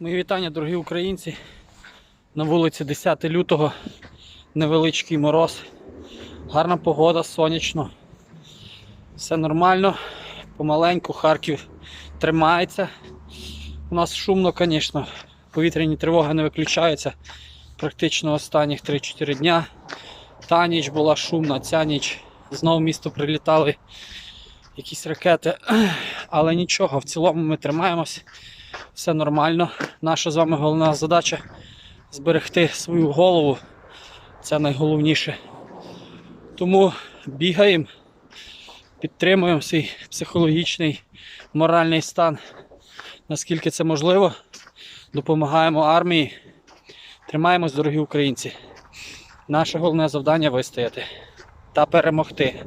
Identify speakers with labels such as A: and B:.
A: Мої вітання, дорогі українці. На вулиці 10 лютого, невеличкий мороз, гарна погода, сонячно. Все нормально, помаленьку Харків тримається. У нас шумно, звісно, повітряні тривоги не виключаються практично останніх 3-4 дня. Та ніч була шумна, ця ніч знову місто прилітали якісь ракети. Але нічого, в цілому ми тримаємось все нормально. Наша з вами головна задача зберегти свою голову. Це найголовніше. Тому бігаємо, підтримуємо свій психологічний, моральний стан, наскільки це можливо. Допомагаємо армії. Тримаємось, дорогі українці. Наше головне завдання вистояти та перемогти.